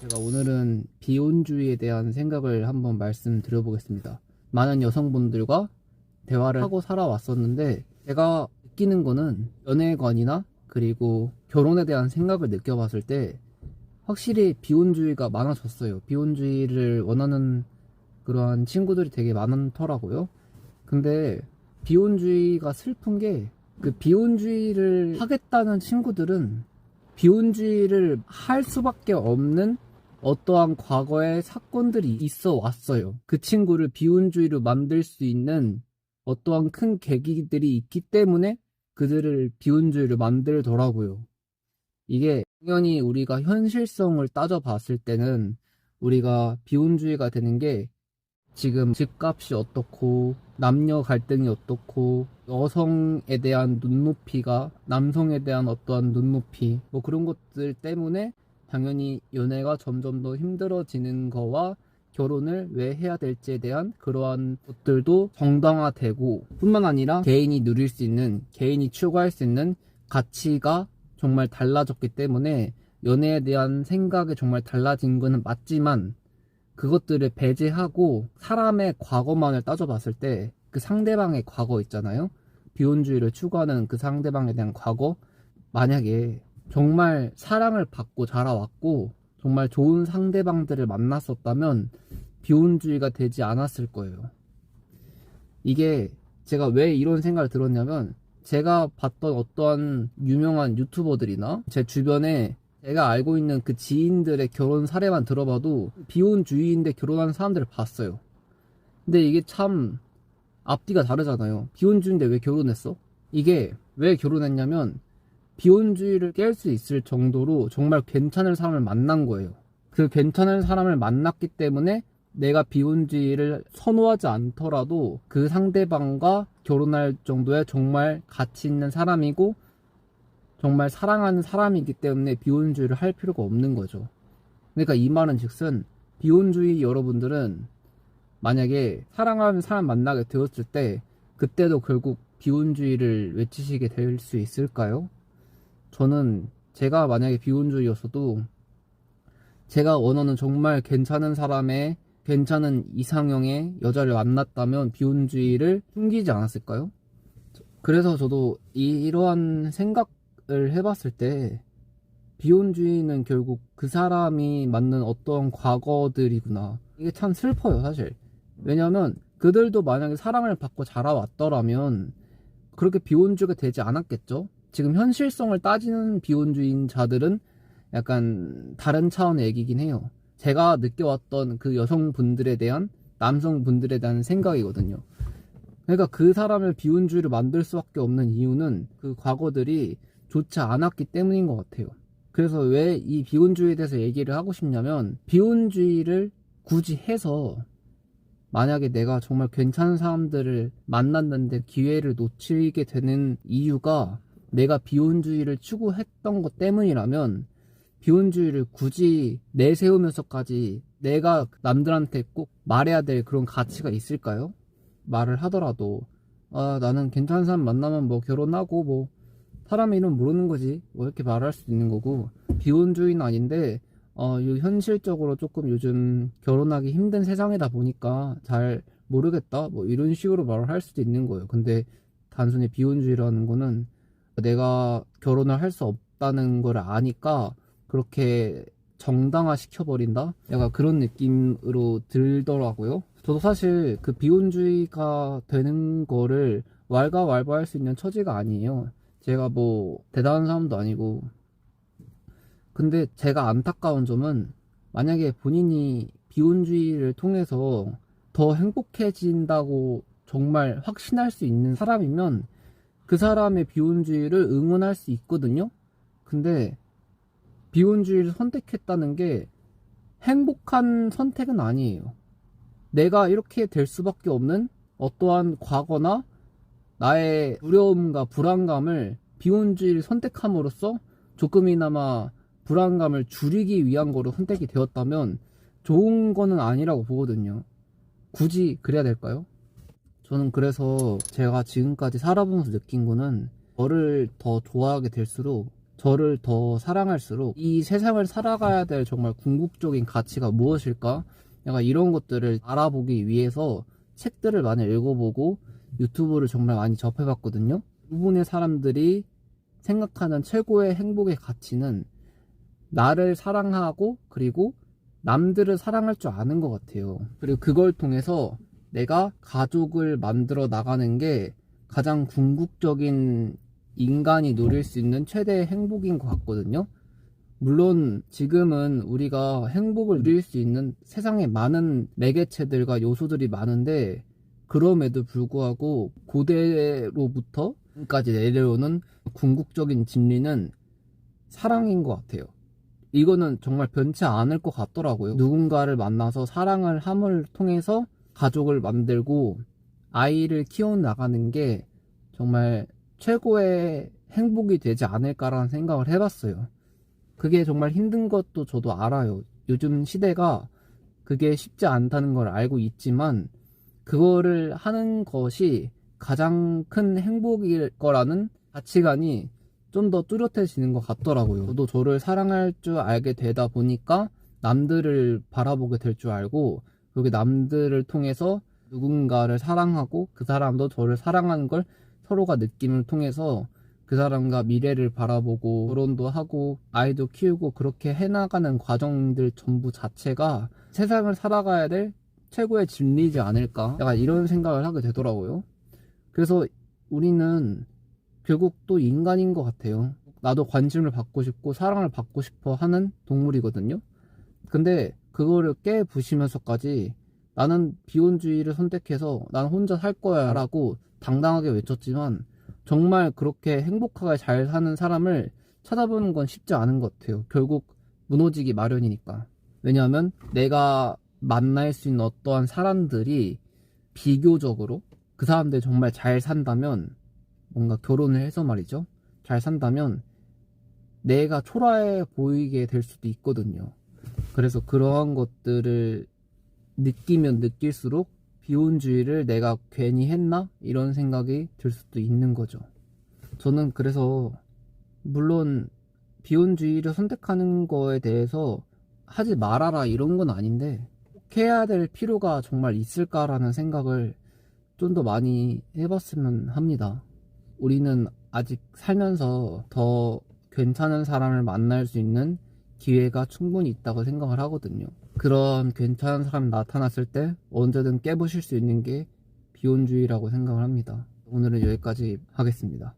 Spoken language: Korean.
제가 오늘은 비혼주의에 대한 생각을 한번 말씀드려보겠습니다. 많은 여성분들과 대화를 하고 살아왔었는데 제가 느끼는 거는 연애관이나 그리고 결혼에 대한 생각을 느껴봤을 때 확실히 비혼주의가 많아졌어요. 비혼주의를 원하는 그러한 친구들이 되게 많더라고요. 근데 비혼주의가 슬픈 게 그 비혼주의를 하겠다는 친구들은 비혼주의를 할 수밖에 없는 어떠한 과거의 사건들이 있어 왔어요. 그 친구를 비혼주의로 만들 수 있는 어떠한 큰 계기들이 있기 때문에 그들을 비혼주의로 만들더라고요. 이게 당연히 우리가 현실성을 따져봤을 때는 우리가 비혼주의가 되는 게 지금 집값이 어떻고 남녀 갈등이 어떻고 여성에 대한 눈높이가 남성에 대한 어떠한 눈높이 뭐 그런 것들 때문에 당연히 연애가 점점 더 힘들어지는 거와 결혼을 왜 해야 될지에 대한 그러한 것들도 정당화되고 뿐만 아니라 개인이 누릴 수 있는 개인이 추구할 수 있는 가치가 정말 달라졌기 때문에 연애에 대한 생각이 정말 달라진 거는 맞지만 그것들을 배제하고 사람의 과거만을 따져봤을 때 그 상대방의 과거 있잖아요. 비혼주의를 추구하는 그 상대방에 대한 과거 만약에 정말 사랑을 받고 자라왔고 정말 좋은 상대방들을 만났었다면 비혼주의가 되지 않았을 거예요. 이게 제가 왜 이런 생각을 들었냐면 제가 봤던 어떠한 유명한 유튜버들이나 제 주변에 제가 알고 있는 그 지인들의 결혼 사례만 들어봐도 비혼주의인데 결혼한 사람들을 봤어요. 근데 이게 참 앞뒤가 다르잖아요. 비혼주의인데 왜 결혼했어? 이게 왜 결혼했냐면 비혼주의를 깰 수 있을 정도로 정말 괜찮은 사람을 만난 거예요. 그 괜찮은 사람을 만났기 때문에 내가 비혼주의를 선호하지 않더라도 그 상대방과 결혼할 정도의 정말 가치 있는 사람이고 정말 사랑하는 사람이기 때문에 비혼주의를 할 필요가 없는 거죠. 그러니까 이 말은 즉슨 비혼주의 여러분들은 만약에 사랑하는 사람 만나게 되었을 때 그때도 결국 비혼주의를 외치시게 될 수 있을까요? 저는 제가 만약에 비혼주의였어도 제가 원하는 정말 괜찮은 사람의 괜찮은 이상형의 여자를 만났다면 비혼주의를 숨기지 않았을까요? 그래서 저도 이- 이러한 생각을 해봤을 때 비혼주의는 결국 그 사람이 맞는 어떤 과거들이구나. 이게 참 슬퍼요, 사실. 왜냐면 그들도 만약에 사랑을 받고 자라왔더라면 그렇게 비혼주의가 되지 않았겠죠? 지금 현실성을 따지는 비혼주의인 자들은 약간 다른 차원의 얘기긴 해요. 제가 느껴왔던 그 여성분들에 대한 남성분들에 대한 생각이거든요. 그러니까 그 사람을 비혼주의로 만들 수밖에 없는 이유는 그 과거들이 좋지 않았기 때문인 것 같아요. 그래서 왜 이 비혼주의에 대해서 얘기를 하고 싶냐면 비혼주의를 굳이 해서 만약에 내가 정말 괜찮은 사람들을 만났는데 기회를 놓치게 되는 이유가 내가 비혼주의를 추구했던 것 때문이라면 비혼주의를 굳이 내세우면서까지 내가 남들한테 꼭 말해야 될 그런 가치가 있을까요? 말을 하더라도 아 나는 괜찮은 사람 만나면 뭐 결혼하고 뭐 사람 이름 모르는 거지. 뭐 이렇게 말할 수도 있는 거고 비혼주의는 아닌데 어, 요 현실적으로 조금 요즘 결혼하기 힘든 세상이다 보니까 잘 모르겠다. 뭐 이런 식으로 말을 할 수도 있는 거예요. 근데 단순히 비혼주의라는 거는 내가 결혼을 할 수 없다는 걸 아니까 그렇게 정당화 시켜버린다? 약간 그런 느낌으로 들더라고요. 저도 사실 그 비혼주의가 되는 거를 왈가왈부할 수 있는 처지가 아니에요. 제가 뭐 대단한 사람도 아니고. 근데 제가 안타까운 점은 만약에 본인이 비혼주의를 통해서 더 행복해진다고 정말 확신할 수 있는 사람이면 그 사람의 비혼주의를 응원할 수 있거든요. 근데 비혼주의를 선택했다는 게 행복한 선택은 아니에요. 내가 이렇게 될 수밖에 없는 어떠한 과거나 나의 두려움과 불안감을 비혼주의를 선택함으로써 조금이나마 불안감을 줄이기 위한 거로 선택이 되었다면 좋은 거는 아니라고 보거든요. 굳이 그래야 될까요? 저는 그래서 제가 지금까지 살아보면서 느낀 거는 저를 더 좋아하게 될수록 저를 더 사랑할수록 이 세상을 살아가야 될 정말 궁극적인 가치가 무엇일까? 약간 이런 것들을 알아보기 위해서 책들을 많이 읽어보고 유튜브를 정말 많이 접해봤거든요. 부분의 사람들이 생각하는 최고의 행복의 가치는 나를 사랑하고 그리고 남들을 사랑할 줄 아는 것 같아요. 그리고 그걸 통해서 내가 가족을 만들어 나가는 게 가장 궁극적인 인간이 누릴 수 있는 최대의 행복인 것 같거든요. 물론 지금은 우리가 행복을 누릴 수 있는 세상에 많은 매개체들과 요소들이 많은데 그럼에도 불구하고 고대로부터 지금까지 내려오는 궁극적인 진리는 사랑인 것 같아요. 이거는 정말 변치 않을 것 같더라고요. 누군가를 만나서 사랑을 함을 통해서 가족을 만들고 아이를 키워 나가는 게 정말 최고의 행복이 되지 않을까라는 생각을 해봤어요. 그게 정말 힘든 것도 저도 알아요. 요즘 시대가 그게 쉽지 않다는 걸 알고 있지만 그거를 하는 것이 가장 큰 행복일 거라는 가치관이 좀 더 뚜렷해지는 것 같더라고요. 저도 저를 사랑할 줄 알게 되다 보니까 남들을 바라보게 될 줄 알고 그렇게 남들을 통해서 누군가를 사랑하고 그 사람도 저를 사랑하는 걸 서로가 느낌을 통해서 그 사람과 미래를 바라보고 결혼도 하고 아이도 키우고 그렇게 해나가는 과정들 전부 자체가 세상을 살아가야 될 최고의 진리지 않을까 약간 이런 생각을 하게 되더라고요. 그래서 우리는 결국 또 인간인 것 같아요. 나도 관심을 받고 싶고 사랑을 받고 싶어 하는 동물이거든요. 근데 그거를 깨부시면서까지 나는 비혼주의를 선택해서 난 혼자 살 거야 라고 당당하게 외쳤지만 정말 그렇게 행복하게 잘 사는 사람을 찾아보는 건 쉽지 않은 것 같아요. 결국 무너지기 마련이니까. 왜냐하면 내가 만날 수 있는 어떠한 사람들이 비교적으로 그 사람들이 정말 잘 산다면 뭔가 결혼을 해서 말이죠. 잘 산다면 내가 초라해 보이게 될 수도 있거든요. 그래서 그러한 것들을 느끼면 느낄수록 비혼주의를 내가 괜히 했나? 이런 생각이 들 수도 있는 거죠. 저는 그래서, 물론, 비혼주의를 선택하는 거에 대해서 하지 말아라 이런 건 아닌데, 꼭 해야 될 필요가 정말 있을까라는 생각을 좀 더 많이 해봤으면 합니다. 우리는 아직 살면서 더 괜찮은 사람을 만날 수 있는 기회가 충분히 있다고 생각을 하거든요. 그런 괜찮은 사람이 나타났을 때 언제든 깨부실 수 있는 게 비혼주의라고 생각을 합니다. 오늘은 여기까지 하겠습니다.